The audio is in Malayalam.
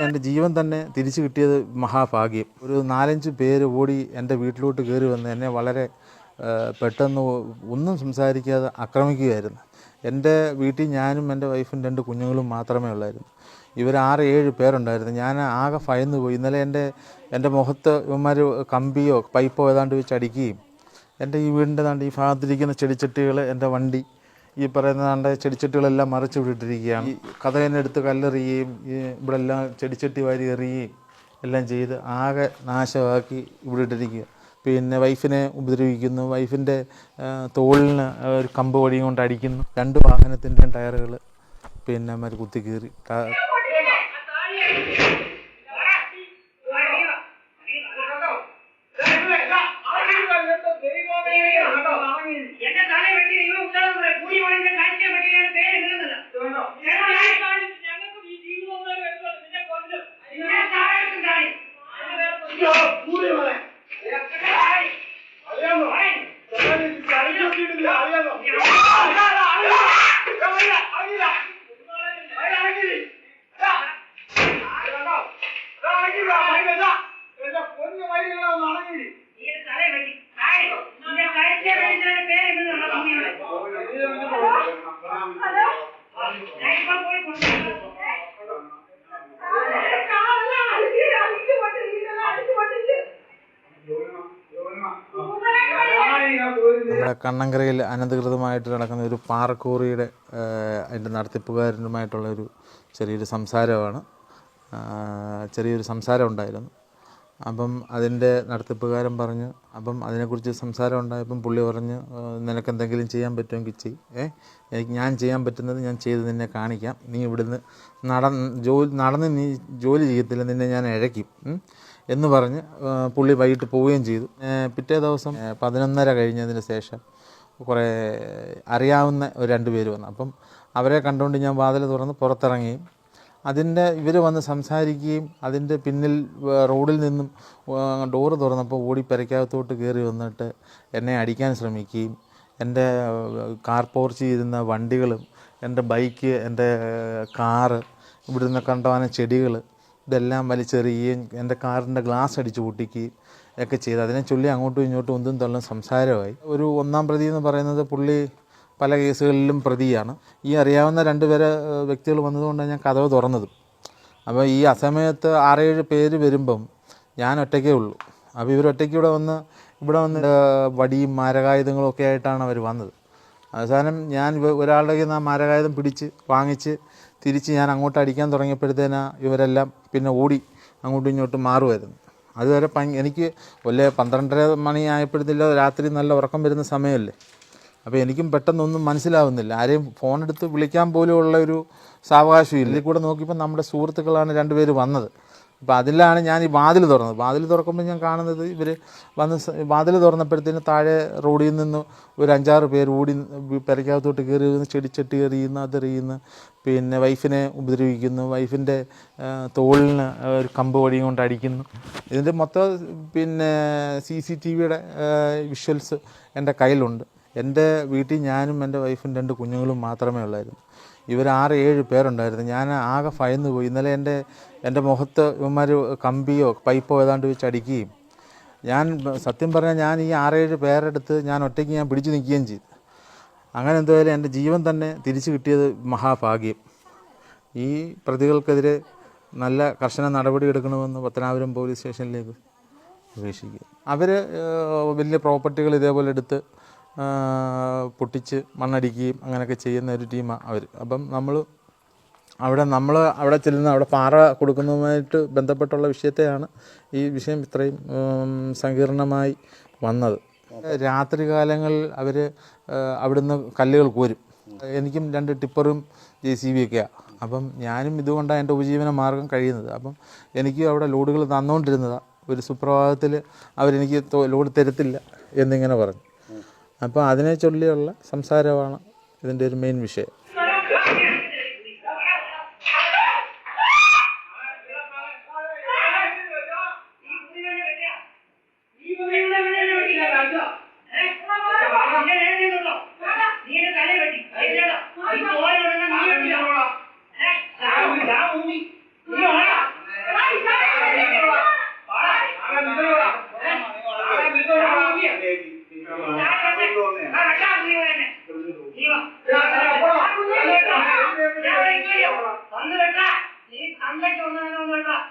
എന്റെ ജീവൻ തന്നെ തിരിച്ചു കിട്ടിയത് മഹാഭാഗ്യം. ഒരു നാലഞ്ച് പേര് ഓടി എന്റെ വീട്ടിലോട്ട് കയറി വന്ന് എന്നെ വളരെ പെട്ടെന്ന് ഒന്നും സംസാരിക്കാതെ ആക്രമിക്കുകയായിരുന്നു. എന്റെ വീട്ടിൽ ഞാനും എന്റെ വൈഫും രണ്ട് കുഞ്ഞുങ്ങളും മാത്രമേ ഉള്ളായിരുന്നു. ഇവർ ആറ് ഏഴ് പേരുണ്ടായിരുന്നു. ഞാൻ ആകെ ഭയന്ന് പോയി. ഇന്നലെ എന്റെ എന്റെ മുഖത്ത് ഇവന്മാർ കമ്പിയോ പൈപ്പോ ഏതാണ്ട് വെച്ച് അടിക്കുകയും എന്റെ ഈ വീടിന്റെ താണ്ട് ഈ ഭാഗത്തിരിക്കുന്ന ചെടിച്ചട്ടികൾ എന്റെ വണ്ടി ഈ പറയുന്ന താണ്ട് ചെടിച്ചട്ടികളെല്ലാം മറിച്ച് വിട്ടിട്ടിരിക്കുകയാണ്. ഈ കഥകനെടുത്ത് കല്ലെറിയുകയും ഇവിടെ എല്ലാം ചെടിച്ചട്ടി വാരി എറിയുകയും എല്ലാം ചെയ്ത് ആകെ നാശമാക്കി ഇവിടെ ഇട്ടിരിക്കുക പിന്നെ വൈഫിനെ ഉപദ്രവിക്കുന്നു വൈഫിന്റെ തോളിന് ഒരു കമ്പ് വടിയും കൊണ്ട് അടിക്കുന്നു. രണ്ട് വാഹനത്തിന്റെയും ടയറുകൾ പിന്നെ മറ്റു കുത്തി കീറി ക- നമ്മുടെ കണ്ണങ്കരയിൽ അനധികൃതമായിട്ട് നടക്കുന്ന ഒരു പാറക്കൂറിയുടെ അതിന്റെ നടത്തിപ്പുകാരനുമായിട്ടുള്ള ഒരു ചെറിയൊരു സംസാരമാണ്. ചെറിയൊരു സംസാരം ഉണ്ടായിരുന്നു. അപ്പം അതിന്റെ നടത്തിപ്പുകാരൻ പറഞ്ഞു അപ്പം അതിനെക്കുറിച്ച് സംസാരം ഉണ്ടായപ്പം പുള്ളി പറഞ്ഞു നിനക്കെന്തെങ്കിലും ചെയ്യാൻ പറ്റുമെങ്കിൽ ചെയ്. ഏ എനിക്ക് ഞാൻ ചെയ്യാൻ പറ്റുന്നത് ഞാൻ ചെയ്ത് നിന്നെ കാണിക്കാം. നീ ഇവിടുന്ന് നടന്ന് ജോലി നടന്ന് നീ ജോലി ചെയ്യത്തില്ല നിന്നെ ഞാൻ ഇഴയ്ക്കും എന്ന് പറഞ്ഞ് പുള്ളി വൈകിട്ട് പോവുകയും ചെയ്തു. പിറ്റേ ദിവസം പതിനൊന്നര കഴിഞ്ഞതിന് ശേഷം കുറേ അറിയാവുന്ന ഒരു രണ്ട് പേര് വന്നു. അപ്പം അവരെ കണ്ടുകൊണ്ട് ഞാൻ വാതിൽ തുറന്ന് പുറത്തിറങ്ങുകയും അതിന്റെ ഇവർ വന്ന് സംസാരിക്കുകയും അതിന്റെ പിന്നിൽ റോഡിൽ നിന്നും ഡോറ് തുറന്നപ്പോൾ ഓടി പെരയ്ക്കകത്തോട്ട് കയറി വന്നിട്ട് എന്നെ അടിക്കാൻ ശ്രമിക്കുകയും എന്റെ കാർ പോർച്ച് ഇരുന്ന വണ്ടികളും എന്റെ ബൈക്ക് എന്റെ കാറ് ഇവിടുന്ന് കണ്ടവാന ചെടികൾ ഇതെല്ലാം വലിച്ചെറിയുകയും എന്റെ കാറിന്റെ ഗ്ലാസ് അടിച്ച് പൊട്ടിക്കുകയും ഒക്കെ ചെയ്ത്. അതിനെ ചൊല്ലി അങ്ങോട്ടും ഇങ്ങോട്ടും ഒന്നും തള്ളും സംസാരമായി. ഒരു ഒന്നാം പ്രതി എന്ന് പറയുന്നത് പുള്ളി പല കേസുകളിലും പ്രതിയാണ്. ഈ അറിയാവുന്ന രണ്ട് പേരെ വ്യക്തികൾ വന്നതുകൊണ്ടാണ് ഞാൻ കഥവ് തുറന്നതും. അപ്പോൾ ഈ അസമയത്ത് ആറേഴ് പേര് വരുമ്പം ഞാൻ ഒറ്റയ്ക്കേ ഉള്ളൂ. അപ്പോൾ ഇവർ ഒറ്റയ്ക്ക് ഇവിടെ വന്ന് ഇവിടെ വന്ന് വടിയും മാരകായുധങ്ങളും ഒക്കെ ആയിട്ടാണ് അവർ വന്നത്. അവസാനം ഞാൻ ഒരാളുടെ കയ്യിൽ നിന്ന് ആ മാരകായുധം പിടിച്ച് വാങ്ങിച്ച് തിരിച്ച് ഞാൻ അങ്ങോട്ട് അടിക്കാൻ തുടങ്ങിയപ്പോഴത്തേനാ ഇവരെല്ലാം പിന്നെ ഓടി അങ്ങോട്ടും ഇങ്ങോട്ടും മാറുമായിരുന്നു അതുവരെ എനിക്ക് വല്ല പന്ത്രണ്ടര മണി ആയപ്പോഴത്തേലും രാത്രി നല്ല ഉറക്കം വരുന്ന സമയമല്ലേ? അപ്പോൾ എനിക്കും പെട്ടെന്നൊന്നും മനസ്സിലാവുന്നില്ല. ആരെയും ഫോൺ എടുത്ത് വിളിക്കാൻ പോലും ഉള്ള ഒരു സാവകാശം ഇല്ല. കൂടെ നോക്കിയപ്പോൾ നമ്മുടെ സുഹൃത്തുക്കളാണ് രണ്ടുപേര് വന്നത്. അപ്പോൾ അതിലാണ് ഞാൻ ഈ വാതിൽ തുറന്നത്. വാതിൽ തുറക്കുമ്പോൾ ഞാൻ കാണുന്നത് ഇവർ വന്ന് വാതിൽ തുറന്നപ്പോഴത്തേന് താഴെ റോഡിൽ നിന്ന് ഒരു അഞ്ചാറ് പേര് ഓടി പെരയ്ക്കകത്തോട്ട് കയറി ചെടിച്ചട്ടി എറിയുന്നു അതെറിയുന്നു പിന്നെ വൈഫിനെ ഉപദ്രവിക്കുന്നു. വൈഫിന്റെ തോളിന് ഒരു കമ്പ് വടിയും കൊണ്ട് അടിക്കുന്നു. ഇതിന്റെ മൊത്തം പിന്നെ സി സി ടി വിയുടെ വിഷ്വൽസ് എന്റെ കയ്യിലുണ്ട്. എന്റെ വീട്ടിൽ ഞാനും എന്റെ വൈഫും രണ്ട് കുഞ്ഞുങ്ങളും മാത്രമേ ഉള്ളായിരുന്നു. ഇവർ ആറ് ഏഴ് പേരുണ്ടായിരുന്നു. ഞാൻ ആകെ ഫയന്ന് പോയി. ഇന്നലെ എന്റെ എന്റെ മുഖത്ത് ഇവന്മാർ കമ്പിയോ പൈപ്പോ ഏതാണ്ട് വെച്ച് അടിക്കുകയും. ഞാൻ സത്യം പറഞ്ഞാൽ ഞാൻ ഈ ആറേഴ് പേരെടുത്ത് ഞാൻ ഒറ്റയ്ക്ക് ഞാൻ പിടിച്ചു നിൽക്കുകയും ചെയ്തു. അങ്ങനെ എന്തായാലും എന്റെ ജീവൻ തന്നെ തിരിച്ചു കിട്ടിയത് മഹാഭാഗ്യം. ഈ പ്രതികൾക്കെതിരെ നല്ല കർശന നടപടി എടുക്കണമെന്ന് പത്തനാപുരം പോലീസ് സ്റ്റേഷനിലേക്ക് അപേക്ഷിക്കുക അവർ വലിയ പ്രോപ്പർട്ടികൾ ഇതേപോലെ എടുത്ത് പൊട്ടിച്ച് മണ്ണടിക്കുകയും അങ്ങനെയൊക്കെ ചെയ്യുന്ന ഒരു ടീമാണ് അവർ അപ്പം നമ്മൾ അവിടെ നമ്മൾ അവിടെ ചെല്ലുന്ന അവിടെ പാറ കൊടുക്കുന്നതുമായിട്ട് ബന്ധപ്പെട്ടുള്ള വിഷയത്തെയാണ് ഈ വിഷയം ഇത്രയും സങ്കീർണമായി വന്നത്. രാത്രി കാലങ്ങളിൽ അവർ അവിടുന്ന് കല്ലുകൾ കോരും. എനിക്കും രണ്ട് ടിപ്പറും ജെ സി ബി ഒക്കെയാണ് അപ്പം ഞാനും ഇതുകൊണ്ടാണ് എന്റെ ഉപജീവന മാർഗം കഴിയുന്നത്. അപ്പം എനിക്ക് അവിടെ ലോഡുകൾ തന്നുകൊണ്ടിരുന്നതാണ് ഒരു സുപ്രഭാതത്തിൽ അവരെനിക്ക് ലോഡ് തരത്തില്ല എന്നിങ്ങനെ പറഞ്ഞു. അപ്പോൾ അതിനെ ചൊല്ലിയുള്ള സംസാരമാണ് ഇതിന്റെ ഒരു മെയിൻ വിഷയം. ഇവിടെ ഇല്ലയോ? വന്ന് വെട്ടാ. നീ